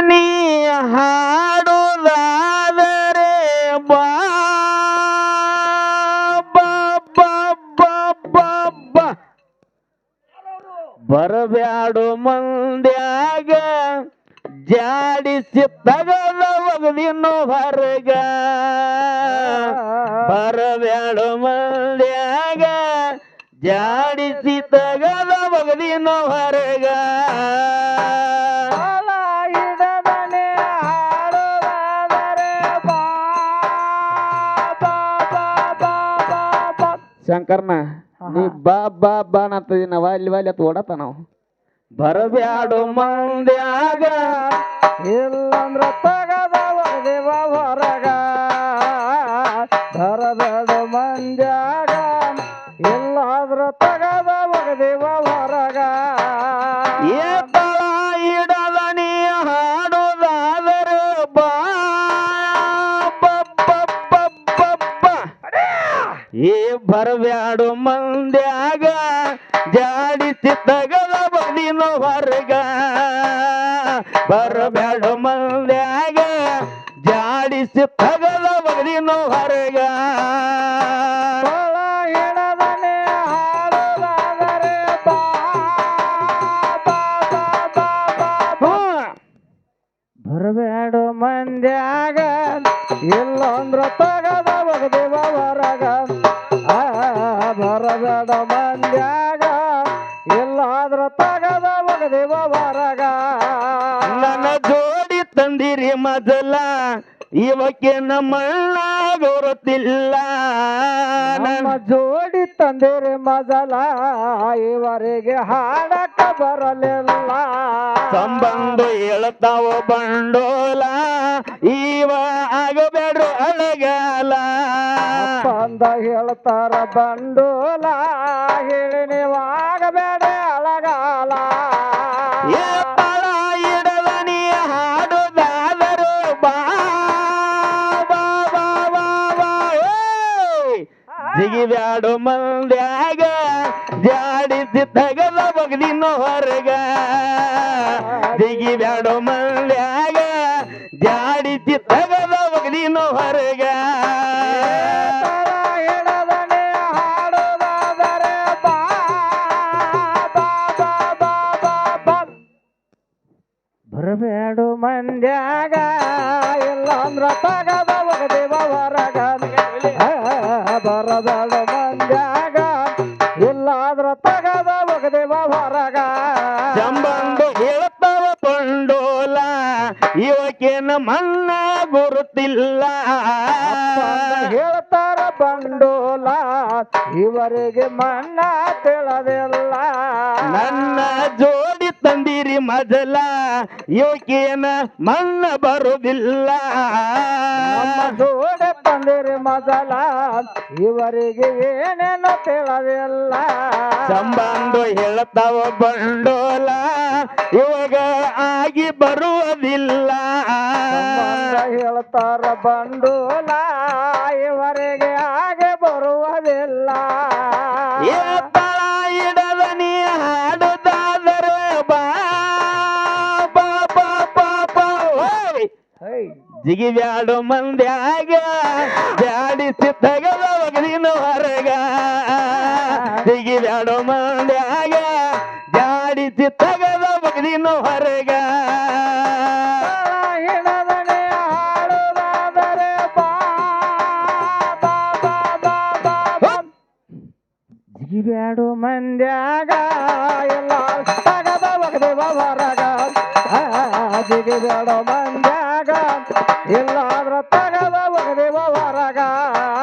ನೀ ಬಾ ಬಾ. ಬರಬ್ಯಾಡು ಮಂದ್ಯಾಗ, ಜಾಡಿಸಿ ತಗದ ಒಗದಿನ್ನು ಹೊರಗ. ಬರಬ್ಯಾಡು ಮಂದ್ಯಾಗ, ಜಾಡಿಸಿ ತಗದ ಒಗದಿನ್ನು ಹೊರಗ. ಶಂಕರ್ನ ನೀ ಬಾ ಬಾ ಬಾ ಅಂತದಿ ನಾವ. ಅಲ್ಲಿ ಅಲ್ಲಿ ಅಂತ ಓಡತ್ತ ನಾವು. ಬರಬ್ಯಾಡು ಮಂದ್ಯಾಗ ಇಲ್ಲಂದ್ರ ತಗದ ಒಡೆವ ಬರಬ್ಯಾಡು ಮಂದ್ಯಾಗ ಜಾಡಿಸಿ ತಗದ ಬದಿನ ಹೊರಗ. ಬರಬ್ಯಾಡು ಮಂದ್ಯಾಗ ಜಾಡಿಸಿ ತಗದ ಬದಿನ ಹೊರಗ. ಬರಬ್ಯಾಡು. ಬರಬೇಡ ಮಂದ್ಯಾಗ ಎಲ್ಲ ತಗದ ಮೊದಲ ಇವಕ್ಕೆ ನಮ್ಮಣ್ಣ ಬರುತ್ತಿಲ್ಲ ನಮ್ಮ ಜೋಡಿ ತಂದಿರಿ ಮೊದಲ ಇವರಿಗೆ ಹಾಡಕ ಬರಲಿಲ್ಲ. ಸಂಬಂಧ ಹೇಳ್ತಾವ ಬಂಡೋಲ ಇವ ಆಗಬೇಡ್ರು ಅಳಗಾಲ. ಅಂದ ಹೇಳ್ತಾರ ಬಂಡೋಲ ಹೇಳಿ ನೀವಾಗಬೇಡ ಅಳಗಾಲ. ಜಿಗಿಬ್ಯಾಡು ಮಂದ್ಯಾಗ ಜಾಡಿಸಿ ತಗದ ಬಗದಿನ ಹೊರಗ ಜಿಗಿಬ್ಯಾಡು ಮಂದ್ಯಾಗ ಜಾಡಿಸಿ ತಗದ ಬಗದಿನ ಹೊರಗ. ಬರಬೇಡು ಮಂದ್ಯಾಗ, ಇಲ್ಲಂದ್ರ ತಗದ ಆ, ಬಂದಾಗ ಮಂದ್ಯಾಗ ಇಲ್ಲಾದ್ರ ತಗದ ಒಗದೇವ ಹೊರಗ. ಸಂಬಂಧ ಹೇಳ್ತಾವ ಬಂಡೋಲ ಇವಕೇನ ಮನ್ನ ಗುರುತಿಲ್ಲ. ಅಪ್ಪಂದ ಹೇಳ್ತಾರ ಇವರಿಗೆ ಮನ್ನ ತಿಳದೆಲ್ಲ. ನನ್ನ ಜೋಡಿ ತಂದಿರಿ ಮಜಲ ಇವಕ್ಕೇನ ಮನ್ನ ಬರುವುದಿಲ್ಲ ಜೋಡೆ ತಂದಿರಿ ಮಜಲ ಇವರಿಗೆ ಏನೇನು ತಿಳದಿಲ್ಲ. ಸಂಬಂಧು ಹೇಳ್ತಾವ ಬಂಡೋಲ ಇವಾಗ ಆಗಿ ಬರುವುದಿಲ್ಲ. ಹೇಳ್ತಾರ ಬಂಡೋಲ ಇವರಿಗೆ ಜಿಗಿಬ್ಯಾಡು ಮಂದ್ಯಾಗ ಜಾಡಿಸಿ ತಗದ ಒಗದಿನ ಹೊರಗ ಜಿಗಿಬ್ಯಾಡು ಮಂದ್ಯಾಗ ಜಾಡಿಸಿ ತಗದ ಒಗದಿನ ಹೊರಗ. ಜಿಗಿಬ್ಯಾಡು ಮಂದ್ಯಾಗ, ಎಲ್ಲ ತಗದ ಒಗದೇವ ಹೊರಗ ಜಿಗಿಬ್ಯಾಡು ಮಂದ್ಯಾಗ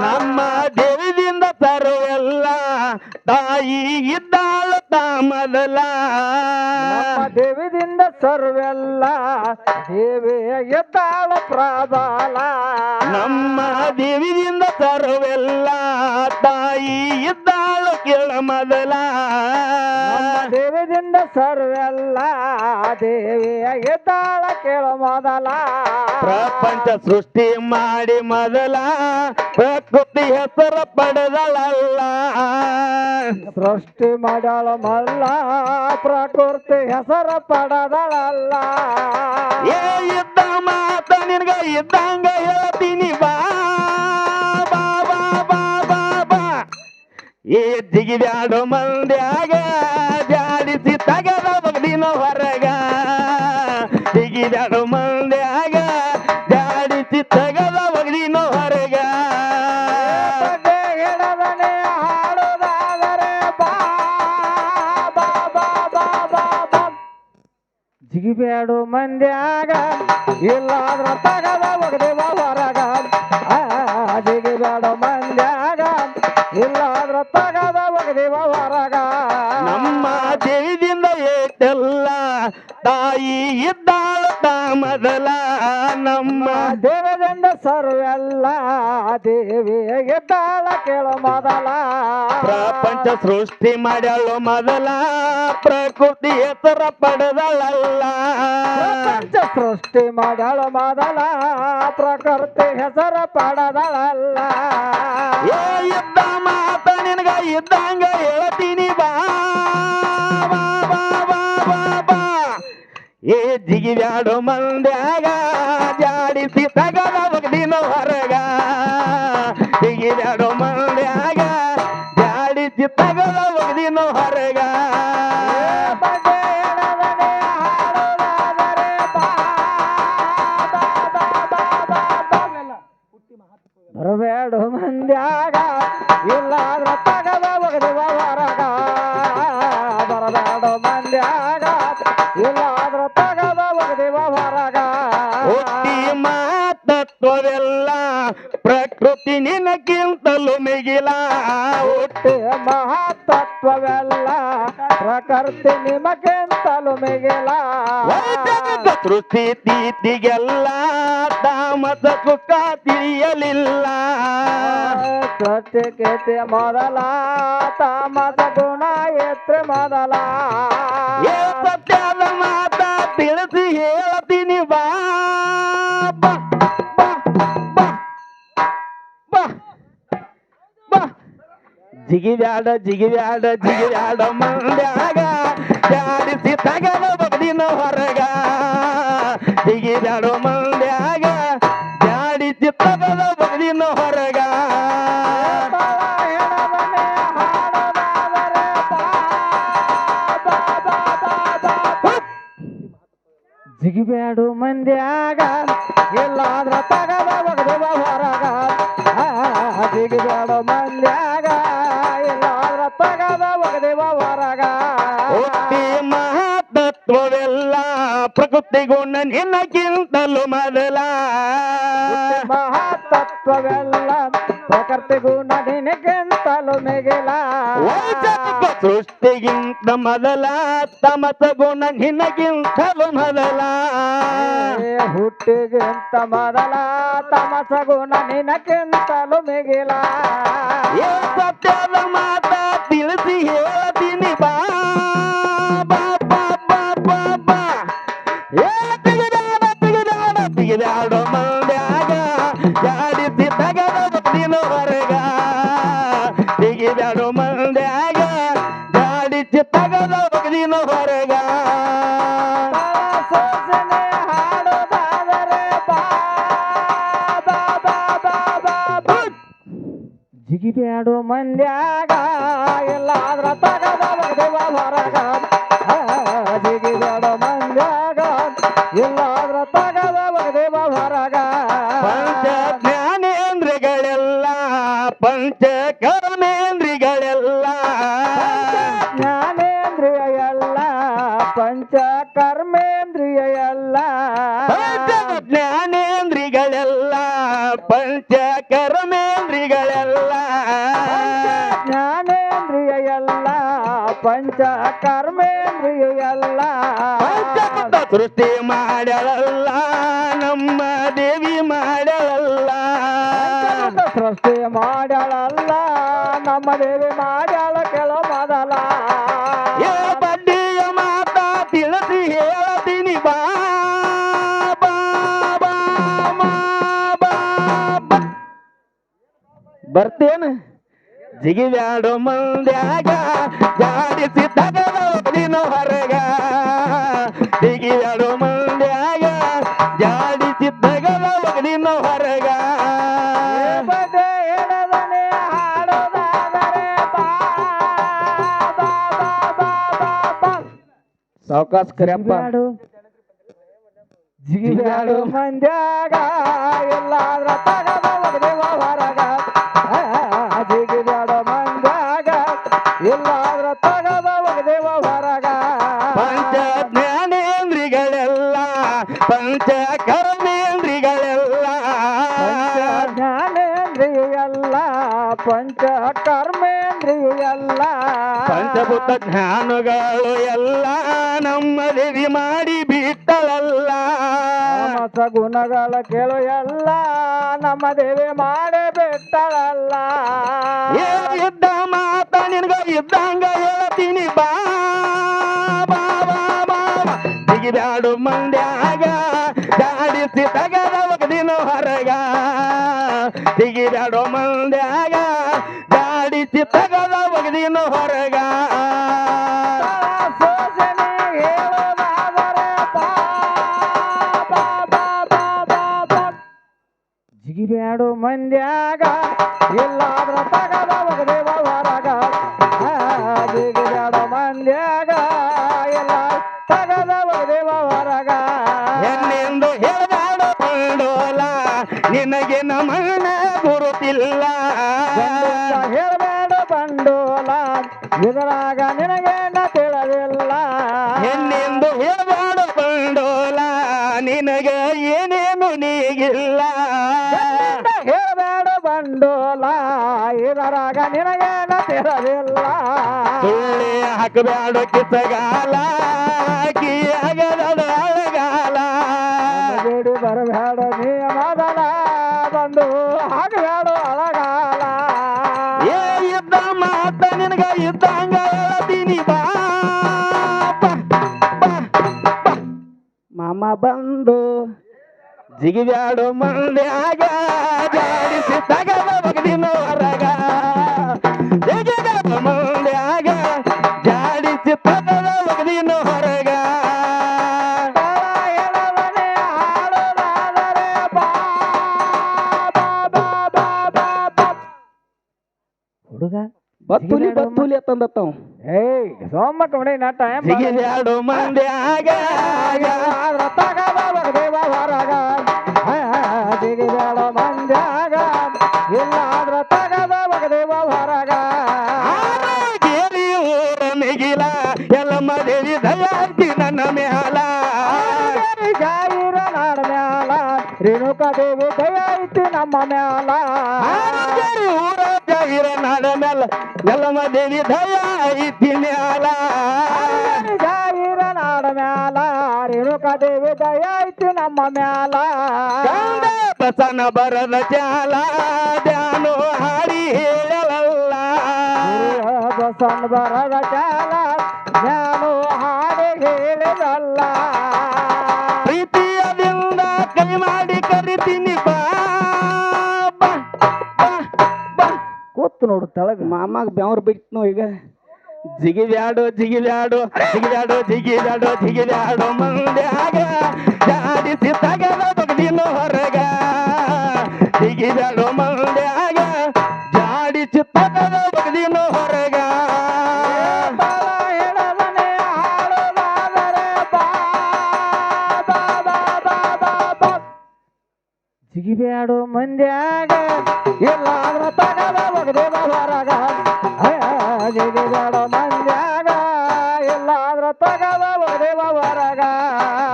ನಮ್ಮ ದೇವಿಯಿಂದ ತರುವೆಲ್ಲ ತಾಯಿ ಮೊದಲ ನಮ್ಮ ದೇವಿದಿಂದ ಸರ್ವೆಲ್ಲ ದೇವಿಯ ತಾಳ ಪ್ರಬಲ ನಮ್ಮ ದೇವಿದಿಂದ ಸರ್ವೆಲ್ಲ ತಾಯಿ ಇದ್ದಾಳು ಕೇಳ ಮೊದಲ. ದೇವಿದಿಂದ ಸರ್ವೆಲ್ಲ ದೇವಿಯ ತಾಳ ಕೇಳ ಮೊದಲ. ಪ್ರಪಂಚ ಸೃಷ್ಟಿ ಮಾಡಿ ಮೊದಲ. ಪ್ರಕೃತಿ ಹೆಸರು ಪಡೆದಳಲ್ಲ. ಸೃಷ್ಟಿ ಮಾಡಳ ಮಲ್ಲ ಪ್ರಕೃತಿ ಹೆಸರ ಪಡದಳಲ್ಲ. ಏ ಇದ್ದಂಗ ಹೇಳ್ತೀನಿ ಬಾ ಬಾ ಬಾ ಬಾ ಬಾ ಏ ಜಿಗಿದ್ಯಾಡು ಮಂದ್ಯಾಗ ಜಾಡಿಸಿ ತಗದ ಬಗ್ದಿನ ಹೊರಗ. ಜಿಗಿದ್ಯಾಡು ಮಂದ್ಯಾಗ ಜಿಗಿಬೇಡು ಮಂದ್ಯಾಗ ಇಲ್ಲಾದ್ರ ತಗದ ದೇವದಿಂದ ಸರ್ವೆಲ್ಲ ದೇವಿ ತಾಳ ಕೇಳೋ ಮೊದಲ. ಪ್ರಪಂಚ ಸೃಷ್ಟಿ ಮಾಡ್ಯಾಳು ಮೊದಲ ಪ್ರಕೃತಿ ಹೆಸರ ಪಡೆದಳಲ್ಲ. ಪ್ರಪಂಚ ಸೃಷ್ಟಿ ಮಾಡಲು ಮೊದಲ ಪ್ರಕೃತಿ ಹೆಸರ ಪಡದಳಲ್ಲ. ಏ ಇದ್ದ ಮಾತ ನಿನಗ ಇದ್ದಂಗ ಹೇಳ್ತೀನಿ ಬಾ ಬಾ ಬಾ ಬಾ ಬಾ ಬಾ. ಏ ಜಿಗಿಬ್ಯಾಡು ಮಂದ್ಯಾಗ ಜಾಡಿಸಿ ತಗದ ಒಗ್ದಿನ ಹೊರಗ ಮಾತತ್ವವೆಲ್ಲ ಪ್ರಕೃತಿ ನಿನಗಿಂತಲೂ ಮಿಗಿಲ. ಹುಟ್ಟಿ ಮಹತ್ತತ್ವವೆಲ್ಲ ಪ್ರಕೃತಿ ನಿಮಗಿಂತಲೂ ಮಿಗಿಲ. ಸೃಷ್ಟಿ ತೀತಿಗೆಲ್ಲ ತಾಮಸ ಸುಖ ತಿಳಿಯಲಿಲ್ಲ. ಸತ್ಯಕೇತೆ ಮೊದಲ ತಾಮಸ ಗುಣ ಎತ್ರ ಮೊದಲ. ಸತ್ಯದ ಮಾತ ತಿಳಿಸಿ ಹೇಳ್ತೀನಿ ಬಾ ಜಿಗಿಬ್ಯಾಡ ಜಿಗಿಬ್ಯಾಡ ಜಿಗಿಬ್ಯಾಡ ಮಂಡ್ಯಾಗ. ಜಾಡಿಸಿ ತಗಲ ಬಗ್ದಿನ ಹೊರಗ. ಜಿಗಿಬ್ಯಾಡ ಮಂಡ್ಯಾಗ. ಜಾಡಿಸಿ ತಗಲ ಬಗ್ದಿನ ಹೊರಗ. ಜಿಗಿಬ್ಯಾಡು ಮಂದ್ಯಾಗ ಎಲ್ಲಾದ್ರ ತಗದ ಒಗದುವ ಹೊರಗ. ಆ, ಜಿಗಿಬೇಡು ಮಂದ್ಯಾಗ ಪ್ರಕೃತಿ ಗುಣ ನಿನ್ನಕ್ಕಿಂತಲೂ ಮೊದಲ. ಮಹತ್ತತ್ವವೆಲ್ಲ ಪ್ರಕೃತಿ ಗುಣ ನಿನಗಿಂತಲೂ ಮಿಗಿಲ ಸೃಷ್ಟಿಗಿಂತ ಮೊದಲ ತಮಸ ಗುಣ ನಿನಗಿಂತಲೂ ಮೊದಲ. ಹುಟ್ಟಿಗಿಂತ ಮೊದಲ ತಮಸ ಗುಣ ನಿನಗಿಂತಲೂ ಮಿಗಿಲ. ಸತ್ಯದ ಮಾತ ತಿಳಿಸಿ ಹೇಳ್ತೀನಿ ಬಗ್ದಿನ ಹೊರಗ. ಜಿಗಿಬೇಡು ಮಂದ್ಯಾಗ ಎಲ್ಲಾದ್ರ ತಗದ ಹೊರಗ ಪಂಚ ಕರ್ಮೇಂದ್ರಿಯ ಎಲ್ಲ. ಪಂಚ ಜ್ಞಾನೇಂದ್ರಿಗಳೆಲ್ಲ ಪಂಚ ಕರ್ಮೇಂದ್ರಿಗಳೆಲ್ಲ. ಜ್ಞಾನೇಂದ್ರಿಯ ಎಲ್ಲ ಪಂಚ ಕರ್ಮೇಂದ್ರಿಯ ಎಲ್ಲ. ಸೃಷ್ಟಿ ಮಾಡಲಲ್ಲ ನಮ್ಮ ಬರ್ತೇನ ಜಿಗಿದ್ಯಾಡೋ ಮಂದ್ಯಾಗ ಜಾಡಿಸಿ ತಗದಿನ ಹೊರಗ. ಜಿಗಿದ್ಯಾಡೋ ಮಂದ್ಯಾಗ ಜಾಡಿಸಿ ತಗದಿನ ಹೊರಗ. ಸಾವಕಾಶ ಕರೆಯಪ್ಪ ಜಿಗಿದ್ಯಾಡೋ ಮಂದ್ಯಾಗ ಎಲ್ಲಾದ್ರ ತಗದ ಹೊರಗ ಜ್ಞಾನೇಂದ್ರಿಗಳೆಲ್ಲ ಪಂಚ ಕರ್ಮೇಂದ್ರಿಗಳೆಲ್ಲ ಜ್ಞಾನೇಂದ್ರಿಯಲ್ಲ ಪಂಚ ಕರ್ಮೇಂದ್ರಿಯಲ್ಲ ಪಂಚಭೂತ ಜ್ಞಾನಗಳು ಎಲ್ಲ ನಮ್ಮ ದೇವಿ ಮಾಡಿ ಬಿಟ್ಟಳಲ್ಲ ಸಗುಣಗಳ ಗುಣಗಳ ಕೇಳು ಎಲ್ಲ ನಮ್ಮ ದೇವಿ ಮಾಡೇ ಬಿಟ್ಟಳಲ್ಲ ಇದ್ದ ಮಾತ ನಿನ್ಗ ಇದ್ದಂಗ ಹೇಳ್ತೀನಿ ಬಾ. ಜಿಗಿದಾಡು ಮಂಡ್ಯಾಗ ದಾಡಿಸಿ ತಗದ ಒಗದಿನ ಹೊರಗ ತಿಗಿದಾಡು ಮಂಡ್ಯಾಗ ದಾಡಿಸಿ ತಗದ ಒಗದಿನ ಹೊರಗ. ಜಿಗಿಬ್ಯಾಡು ಮಂದ್ಯಾಗ ಎಲ್ಲಾದ್ರ ತಗದ ಒಗದೇವ ಹೊರಗ ನಿನಗೆ ನಮನ ಗುರುತಿಲ್ಲ ಹೇಳಬೇಡ ಬಂಡೋಲ. ಇದರಾಗ ನಿನಗೇನ ತಿಳಿದಿಲ್ಲ ಎನ್ನೆಂದು ಹೇಳಬೇಡ ಬಂಡೋಲ. ನಿನಗೆ ಏನೇನು ನೀಗಿಲ್ಲ. ಹೇಳಬೇಡ ಬಂಡೋಲ. ಇದರಾಗ ನಿನಗೇನ ತಿಳಿದಿಲ್ಲ ಸುಳ್ಳಿ ಹಾಕಬೇಡ ಕಿಸಗಾಲ. ಹಾಕಬೇಡ ಅಳಗಾಲ. ಏ, ಇದ್ದ ಮಾತ ನಿನಗ ಇದ್ದಂಗ ಹೇಳ್ತೀನಿ. ಮಾಮ ಬಂದು ಜಿಗಿಬ್ಯಾಡು ಮಂದ್ಯಾಗ ಜಾಡಿಸಿ ತಗದ ಬಗದಿನ ಹೊರಗ. ಜಿಗಿಬ್ಯಾಡು ಮಂದ್ಯಾಗ ಜಾಡಿಸಿ ತಗದ ಬಗದಿನ ಹೊರಗ. ಹುಡುಗ? ಬತ್ತುಲಿ ಬತ್ತುಲಿ ಅಂತಂದತ್ತವ್ ಏಯ್ ಸೋಮ ಕವಣೆ ನಾ ಟೈಮ್ ಜಿಗಿದ್ಯಾಡು ಮಂದಿ ಆಗ ತಗ ತಗದ ದೇವ ಹೊರಗ. ಜಿಗಿಬೇಡ ಮಂದ್ಯಾಗ. ತಗ ತಗದ ದೇವ ಹೊರಗ. ಕೇಳಿ ಊರ ಮಿಗಿಲ ಎಲ್ಲಮ್ಮ ದೇವಿ ದಯಾತಿ ನನ್ನ ಮ್ಯಾಲ. ಜಾಯಿರ ನಾಡ ಮ್ಯಾಲ ರೇಣುಕಾ ದೇವಿ ದಯ ಐತಿ ನಮ್ಮ ಮ್ಯಾಲ. ಊರ ಜಾಗಿರ ನಾಡ ಮ್ಯಾಲ ಎಲ್ಲಮ್ಮ ದೇವಿ ದಯ ಐತಿ ಮ್ಯಾಲ. ಜಾಯಿರ ನಾಡ ಮ್ಯಾಲ ರೇಣುಕಾ ದೇವಿ ದಯ ಐತಿ ನಮ್ಮ ಮ್ಯಾಲ. ಗಂಡ ಬಸನ ಬರದ ಜಾಲ ಧ್ಯಾನು ಹಾಡಿ ಹೇಳಲ್ಲ ಬಸನ ಬರದ ಜಾಲ ನಾನು ಹಾಡಿ ಹೇಳಿದಲ್ಲ ನೋಡು ತೆಳಗ. ಮಾಮಾಗ ಬೆವ್ರು ಬಿಡ್ತು ಈಗ. ಜಿಗಿಬ್ಯಾಡು ಜಿಗಿಬ್ಯಾಡು ಜಿಗಿಬ್ಯಾಡು ಜಿಗಿಬ್ಯಾಡು ಜಿಗಿಬ್ಯಾಡು ಮಂದ್ಯಾಗ ಜಾಡಿಸಿ ತಗದ ಬಗದಿನ ಹೊರಗ. ಜಿಗಿಬ್ಯಾಡು ಮಂದ್ಯಾಗ ಜಾಡಿಸಿ ತಗದ ಬಗದಿನ ಹೊರಗ. ಬಾ. ಜಿಗಿಬ್ಯಾಡು ಮಂದ್ಯಾಗ ಎಲ್ಲಾದ್ರ ತಗದ ಒಗದೇವ ಹೊರಗ ಆ, ಮಂದ್ಯಾಗ ಎಲ್ಲಾದ್ರ ತಗದ ಒಗದೇವ ಹೊರಗ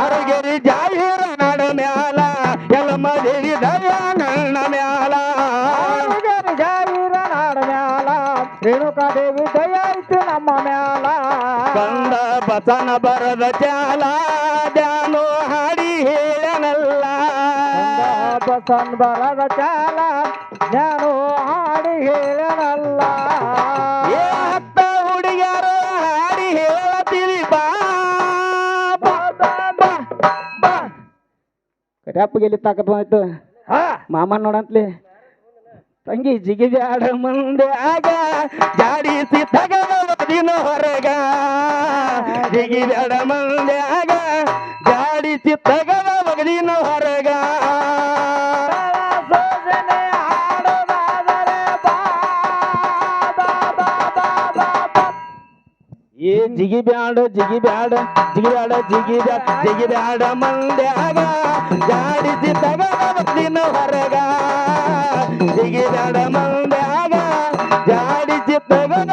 ಅರಗೆರಿ ಜಾಹೀರ ನಡ ಮ್ಯಾಲ ಎಲ್ಲಮ್ಮ ದೇವಿ ದಯಾ ನನ್ನ ಮ್ಯಾಲ. ಆರುಗರಿ ಜಾವೀರ ನಾಡ ಮ್ಯಾಲ ರೇಣುಕಾ ದೇವಿ ದಯ ಐತಿ ನಮ್ಮ ಮ್ಯಾಲ. ಕಂದ ಬಸನ ಬರದ ಚಾಲ ಧ್ಯಾನು ಹಾಡಿ ಹೇಳನಲ್ಲ. ಬಸನ್ ಬರದ ಚಾಲ ನಾನು ಹಾಡಿ ಹೇಳನಲ್ಲ. ಏ ಹತ್ತ ಹುಡುಗಿಯರು ಹಾಡಿ ಹೇಳತೀವಿ ಬಾ. ಕಟ್ಯಾಪಗೆ ತಾಕತ್ ಬಂದಿತ್ತು? ಹಾ, ಮಾಮ ನೋಡಂತ್ಲಿ. ತಂಗಿ ಜಿಗಿ ಜಾಡ ಮುಂದೆ ಆಗ. ಜಾಡಿಸಿ ತಗದ ದಿನ ಹೊರಗ. ಜಿಗಿ ಜಾಡ ಮುಂದೆ ಆಗ. ಜಾಡಿಸಿ ತಗದ ಮಗದಿನ ಹೊರಗ. ಜಿಗಿ ಬ್ಯಾಡ ಜಿಗಿ ಬ್ಯಾಡ ಜಿಗಿ ಬ್ಯಾಡ ಜಿಗಿ ಬ್ಯಾಡ ಜಿಗಿ ಬ್ಯಾಡ ಮಂದ್ಯಾಗ ಜಾಡಿಸಿ ತಗದಿನ ಹೊರಗ. ಜಿಗಿ ಬ್ಯಾಡ ಮಂದ್ಯಾಗ ಜಾಡಿಸಿ ತಗದ